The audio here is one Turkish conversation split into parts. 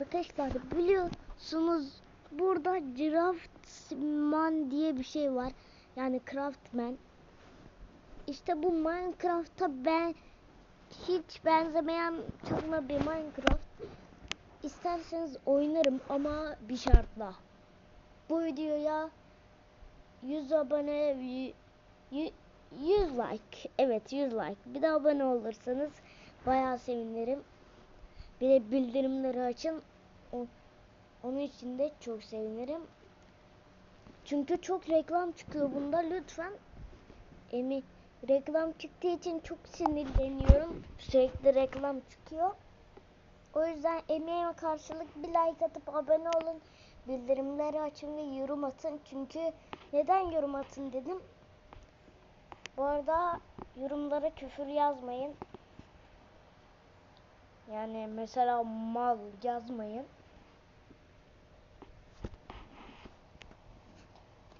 Arkadaşlar biliyorsunuz burada Craftman diye bir şey var. Yani Craftman. İşte bu Minecraft'a ben hiç benzemeyen çakma bir Minecraft. İsterseniz oynarım ama bir şartla. Bu videoya 100 abone y- y- 100 like. Evet 100 like. Bir de abone olursanız bayağı sevinirim. Bir de bildirimleri açın. Onun için de çok sevinirim. Çünkü çok reklam çıkıyor bunda. Lütfen emi reklam çıktığı için çok sinirleniyorum. Sürekli reklam çıkıyor. O yüzden emeğime karşılık bir like atıp abone olun. Bildirimleri açın ve yorum atın. Çünkü neden yorum atın dedim. Bu arada yorumlara küfür yazmayın. Yani mesela mal yazmayın.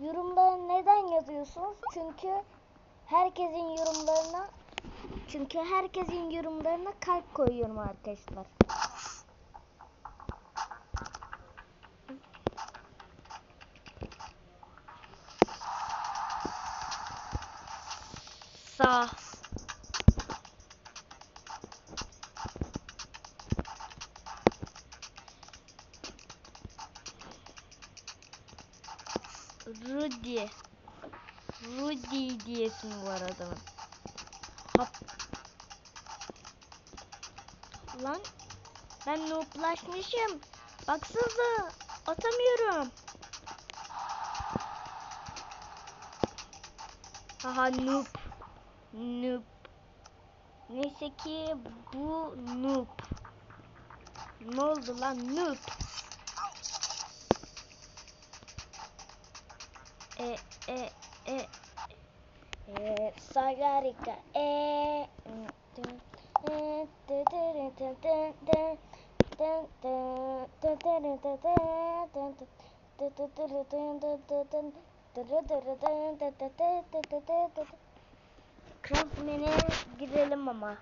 Yorumları neden yazıyorsunuz? Çünkü herkesin yorumlarına çünkü herkesin yorumlarına kalp koyuyorum arkadaşlar. Sağ. Diyesin var adamın. Hop. Lan ben nooblaşmışım. Baksanıza atamıyorum. Haha noob. Noob. Neyse ki bu noob. Ne oldu lan noob? E e e e Sagarika e Craftman'e girelim ama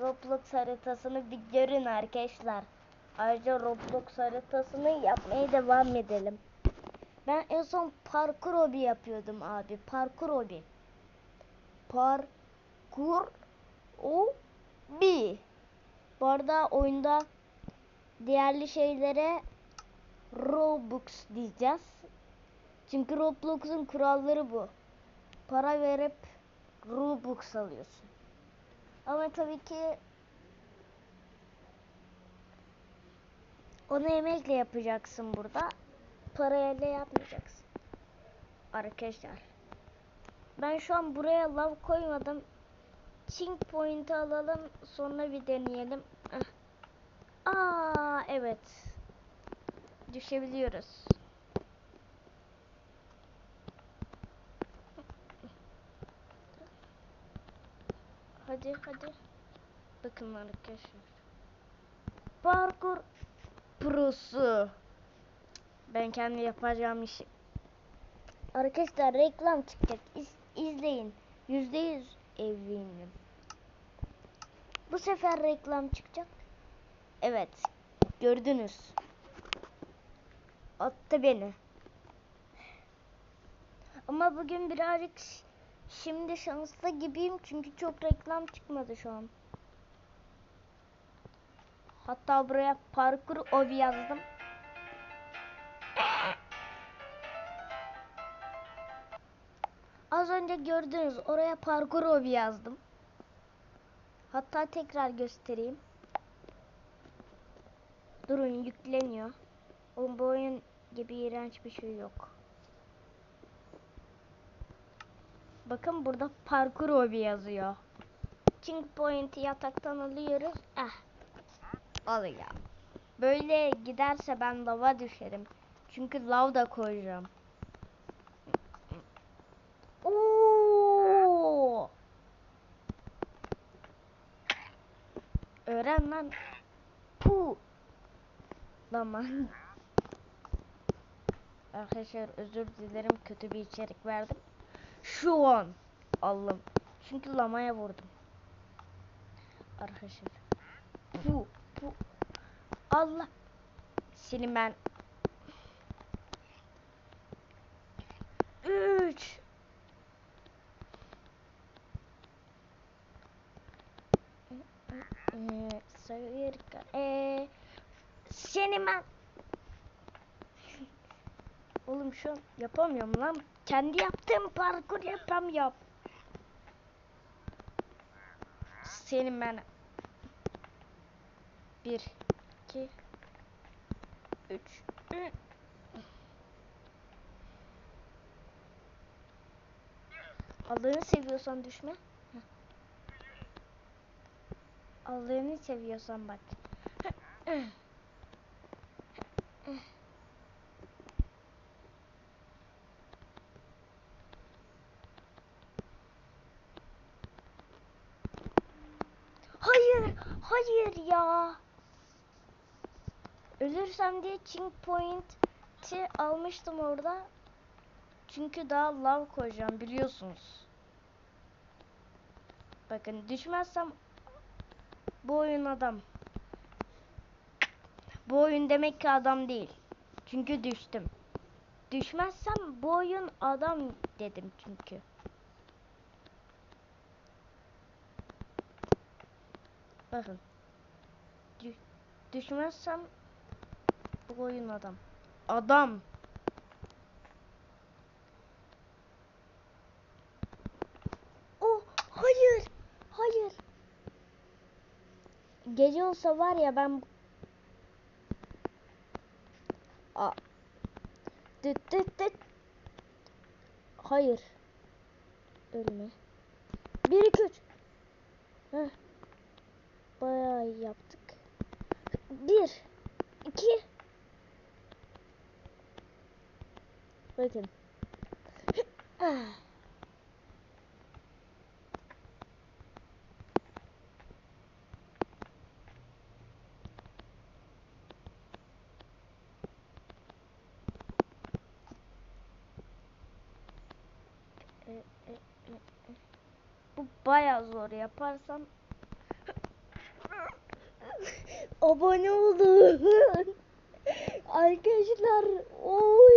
Roblox haritasını bir görün arkadaşlar. Ayrıca Roblox haritasını yapmaya devam edelim. Ben en son parkur hobi yapıyordum abi. Parkur hobi. Parkur hobi. Bu arada oyunda diğerli şeylere Robux diyeceğiz. Çünkü Roblox'un kuralları bu. Para verip Robux alıyorsun. Ama tabii ki onu emekle yapacaksın burada parayla yapmayacaksın. Arkadaşlar. Ben şu an buraya lav koymadım. Chink point alalım. Sonra bir deneyelim. Aa evet. Düşebiliyoruz. Hadi hadi. Bakın arkadaşlar. Parkur prosu. Ben kendi yapacağım işi. Arkadaşlar reklam çıkacak. İz, izleyin. Yüzde yüz eminim. Bu sefer reklam çıkacak. Evet. Gördünüz. Attı beni. Ama bugün birazcık şimdi şanslı gibiyim çünkü çok reklam çıkmadı şu an. Hatta buraya parkur obi yazdım. Az önce gördünüz oraya parkur hobi yazdım. Hatta tekrar göstereyim. Durun yükleniyor. O bu gibi iğrenç bir şey yok. Bakın burada parkur hobi yazıyor. King Point'i yataktan alıyoruz. Ah. Al ya. Böyle giderse ben lava düşerim. Çünkü lav da koyacağım. Oo. Öğren lan. Pu. Tamam. Arkadaşlar özür dilerim kötü bir içerik verdim. Şu an aldım. Çünkü lamaya vurdum. Arkadaşlar. Pu pu. Allah. Seni ben. 3 cerca. Ee, seni ben... Oğlum şu an yapamıyorum lan. Kendi yaptığım parkur yapam yap. Senin ben... Bir, iki, üç. Allah'ını seviyorsan düşme. Allah'ını seviyorsan bak. Hayır, hayır ya. Ölürsem diye Ching Point'i almıştım orada. Çünkü daha lav koyacağım biliyorsunuz. Bakın düşmezsem bu oyun adam. Bu oyun demek ki adam değil. Çünkü düştüm. Düşmezsem bu oyun adam dedim çünkü. Bakın. Dü düşmezsem bu oyun adam. Adam. Oh hayır. Hayır. Gece olsa var ya ben A Dıt dıt dıt. Hayır. Ölme. 1 2 3. Heh. Bayağı iyi yaptık. 1 2 Bakın. Ah. E, e, e, e. Bu bayağı zor yaparsam abone olun. Arkadaşlar oy.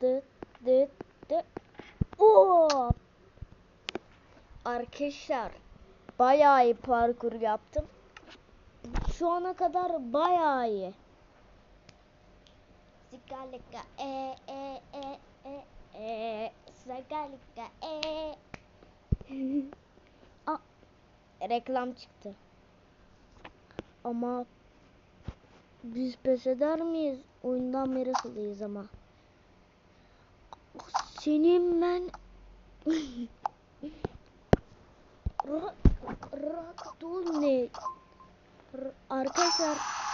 Dıt dıt dıt. Oo. Arkadaşlar bayağı iyi parkur yaptım. Şu ana kadar bayağı iyi. Sigalika e e e e e Sigalika e Aa, reklam çıktı. Ama biz pes eder miyiz? Oyundan meraklıyız ama. Senin ben Ra Rakdol ne? Arkadaşlar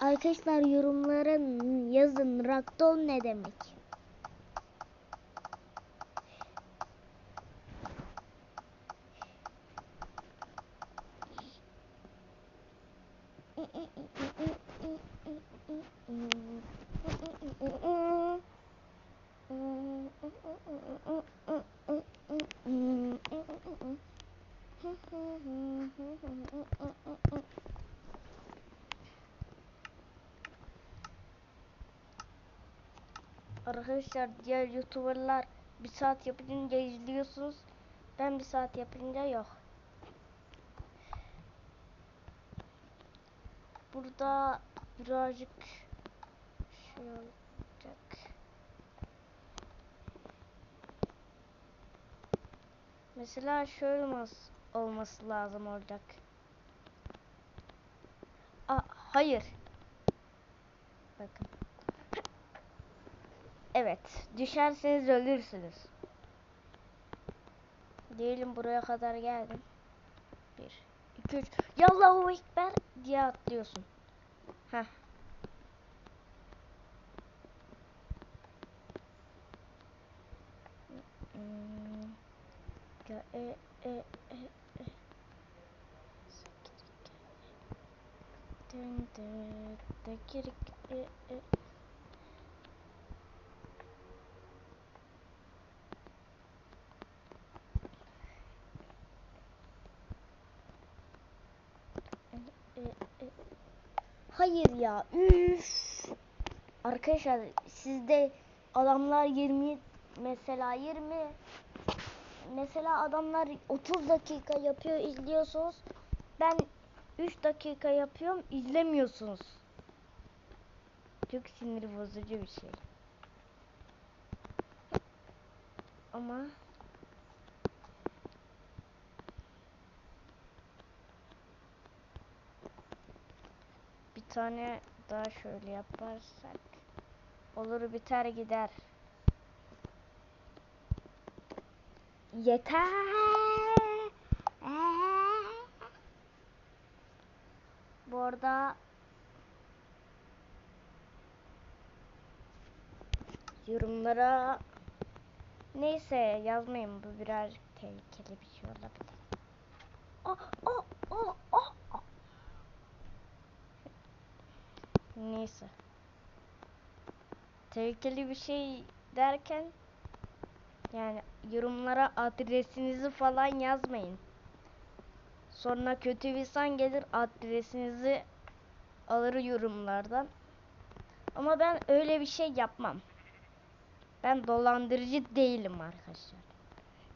Arkadaşlar yorumlara yazın Rakdol ne demek? Arkadaşlar diğer youtuberlar bir saat yapınca izliyorsunuz. Ben bir saat yapınca yok. Burada birazcık şey olacak. Mesela şöyle olması, olması lazım olacak. Aa, hayır. Bakın. Evet. Düşerseniz ölürsünüz. Diyelim buraya kadar geldim. Bir, iki, üç. Yallahu Ekber diye atlıyorsun. Heh. Hmm. Ya, e, e, e, e. Dın dın, dıkırık, e, e. Hayır ya. Üf. Arkadaşlar sizde adamlar 20 mesela 20 mesela adamlar 30 dakika yapıyor izliyorsunuz. Ben 3 dakika yapıyorum izlemiyorsunuz. Çok sinir bozucu bir şey. Ama tane daha şöyle yaparsak olur biter gider. Yeter. Bu arada yorumlara neyse yazmayın bu birazcık tehlikeli bir şey olabilir. Oh, oh, oh, oh, oh. Neyse. Tehlikeli bir şey derken yani yorumlara adresinizi falan yazmayın. Sonra kötü bir insan gelir adresinizi alır yorumlardan. Ama ben öyle bir şey yapmam. Ben dolandırıcı değilim arkadaşlar.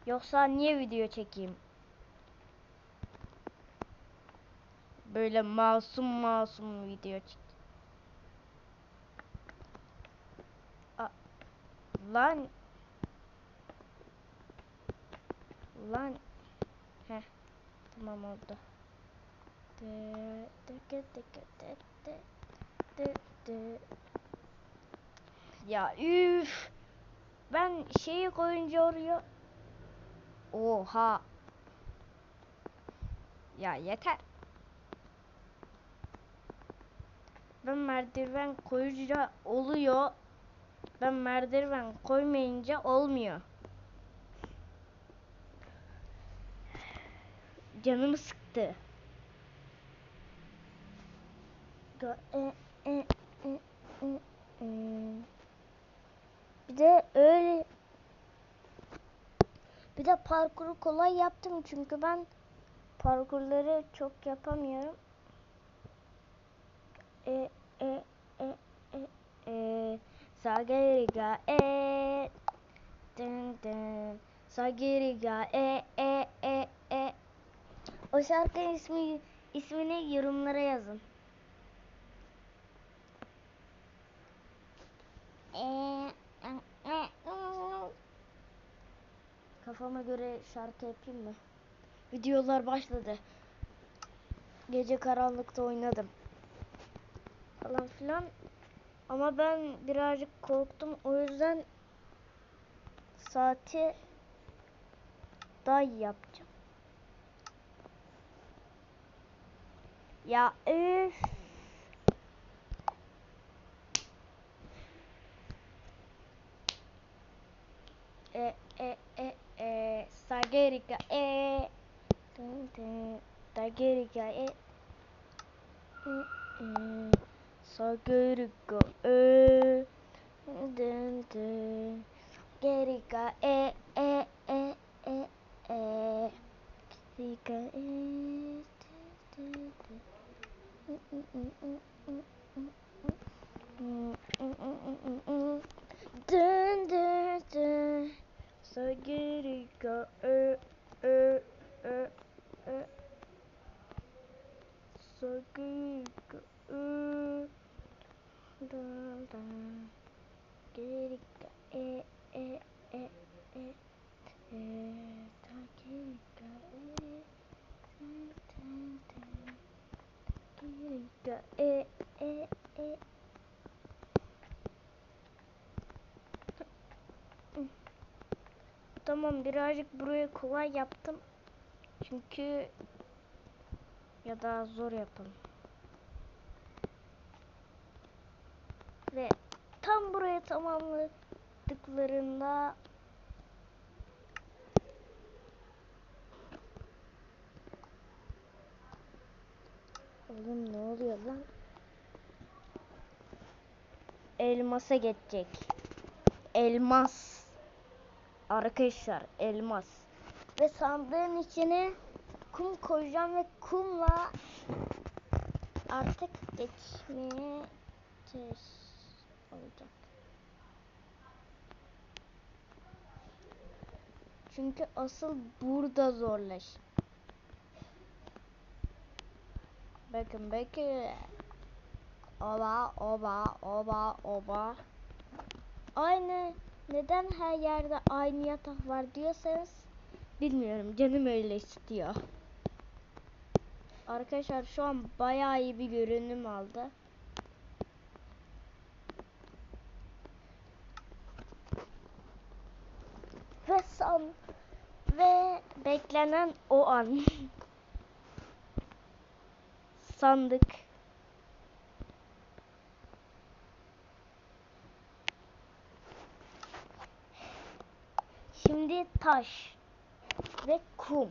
Yoksa niye video çekeyim? Böyle masum masum video çek. Lan Lan Heh Tamam oldu. De, de, de, de, de, de, de. Ya üf. Ben şeyi koyunca oraya Oha. Ya yeter. Ben merdiven koyunca oluyor ben merdiven koymayınca olmuyor. Canımı sıktı. Bir de öyle bir de parkuru kolay yaptım çünkü ben parkurları çok yapamıyorum. E e e e e Sagiriga e dın dın Sagiriga e e e e O şarkının ismi ismini yorumlara yazın. Kafama göre şarkı yapayım mı? Videolar başladı. Gece karanlıkta oynadım. Falan filan. Ama ben birazcık korktum. O yüzden saati daha iyi yapacağım. Ya üf. E e e e Sagerika e dın dın Sagerika e e e Sagerika e dın dın Sagerika e e e e e Sagerika e dın dın Dun dun dun. Sagerika e e e e Sagerika e Tamam birazcık burayı kolay yaptım. Çünkü ya da zor yapalım. Ve tam buraya tamamladıklarında Oğlum ne oluyor lan? Elmasa geçecek. Elmas. Arkadaşlar elmas. Ve sandığın içine kum koyacağım ve kumla artık geçmeye çalış olacak. Çünkü asıl burada zorlaş. Bakın bakın. Oba oba oba oba. Aynı neden her yerde aynı yatak var diyorsanız bilmiyorum canım öyle istiyor. Arkadaşlar şu an bayağı iyi bir görünüm aldı. San ve beklenen o an. Sandık. Şimdi taş ve kum.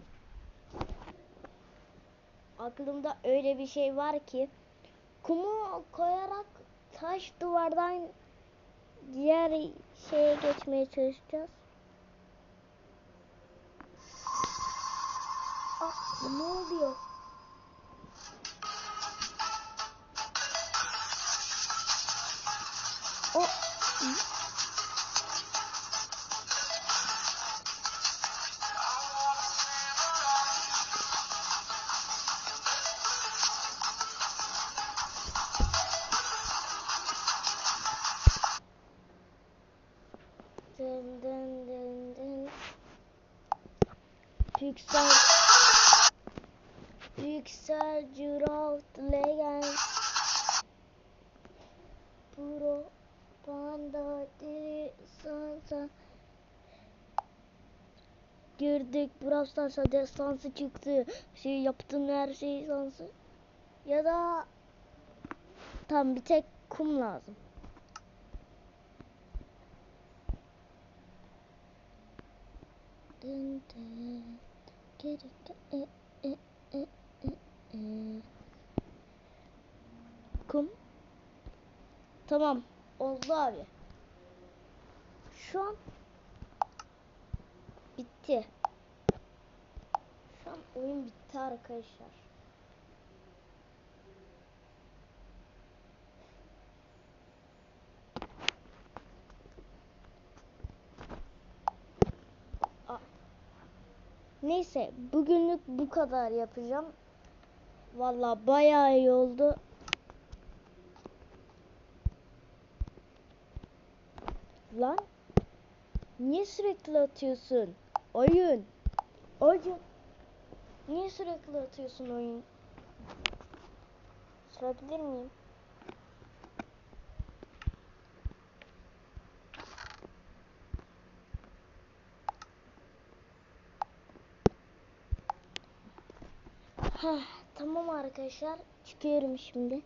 Aklımda öyle bir şey var ki kumu koyarak taş duvardan diğer şeye geçmeye çalışacağız. Aa, ne oluyor? O Stars'a destansı çıktı Şey yaptın her şey sansı Ya da Tam bir tek kum lazım Dın e, e, e. Kum. Tamam. Oldu abi. Şu an bitti. An oyun bitti arkadaşlar. Neyse bugünlük bu kadar yapacağım. Valla bayağı iyi oldu. Lan niye sürekli atıyorsun? Oyun. Oyun. Niye sürekli atıyorsun oyun? Sorabilir miyim? Heh, tamam arkadaşlar. Çıkıyorum şimdi.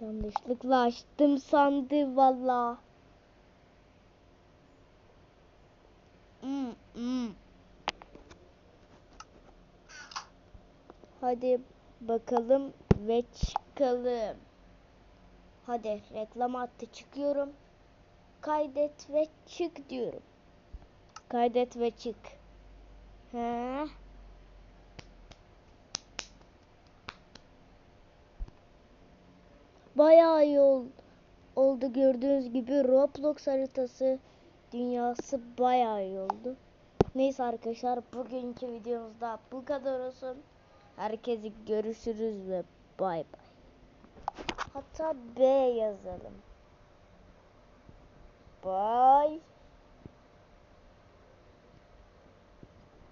Yanlışlıkla açtım sandı valla. Hadi bakalım ve çıkalım. Hadi reklam attı çıkıyorum. Kaydet ve çık diyorum. Kaydet ve çık. He. Bayağı iyi ol- oldu gördüğünüz gibi Roblox haritası dünyası bayağı iyi oldu. Neyse arkadaşlar bugünkü videomuzda bu kadar olsun. Herkese görüşürüz ve bay bay. Hatta B yazalım. Bay.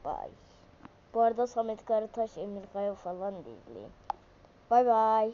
Bay. Bu arada Samet Karataş, Emir Kaya falan değil. Bay bay.